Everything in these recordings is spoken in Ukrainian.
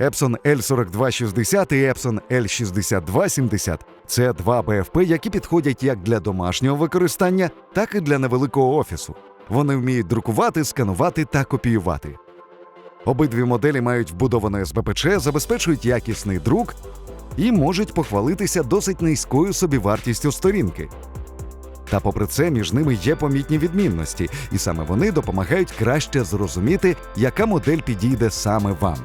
Epson L4260 і Epson L6270 – це два БФП, які підходять як для домашнього використання, так і для невеликого офісу. Вони вміють друкувати, сканувати та копіювати. Обидві моделі мають вбудоване СБПЧ, забезпечують якісний друк і можуть похвалитися досить низькою собівартістю сторінки. Та попри це між ними є помітні відмінності, і саме вони допомагають краще зрозуміти, яка модель підійде саме вам.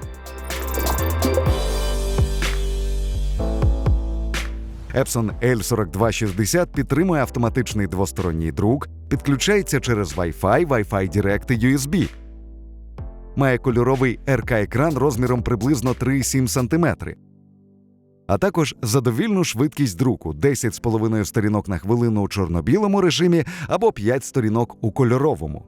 Epson L4260 підтримує автоматичний двосторонній друк, підключається через Wi-Fi, Wi-Fi Direct і USB. Має кольоровий РК-екран розміром приблизно 3,7 см. А також задовільну швидкість друку 10,5 сторінок на хвилину у чорно-білому режимі або 5 сторінок у кольоровому.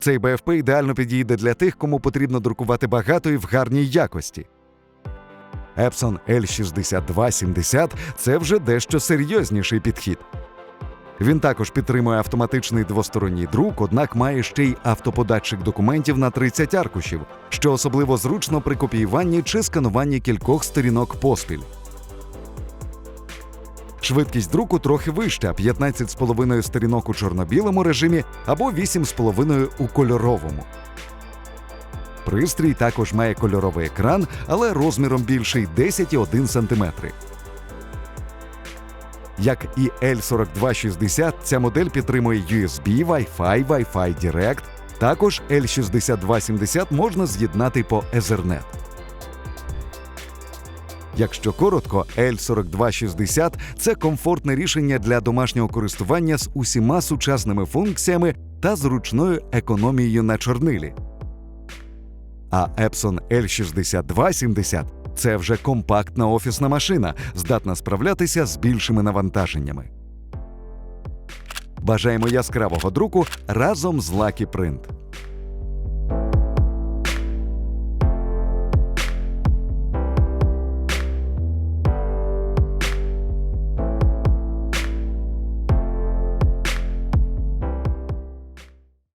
Цей БФП ідеально підійде для тих, кому потрібно друкувати багато і в гарній якості. Epson L6270 – це вже дещо серйозніший підхід. Він також підтримує автоматичний двосторонній друк, однак має ще й автоподатчик документів на 30 аркушів, що особливо зручно при копіюванні чи скануванні кількох сторінок поспіль. Швидкість друку трохи вища 15,5 сторінок у чорно-білому режимі або 8,5 у кольоровому. Пристрій також має кольоровий екран, але розміром більший 10,1 см. Як і L4260, ця модель підтримує USB, Wi-Fi, Wi-Fi Direct. Також L6270 можна з'єднати по Ethernet. Якщо коротко, L4260 – це комфортне рішення для домашнього користування з усіма сучасними функціями та зручною економією на чорнилі. А Epson L6270 – це вже компактна офісна машина, здатна справлятися з більшими навантаженнями. Бажаємо яскравого друку разом з Lucky Print.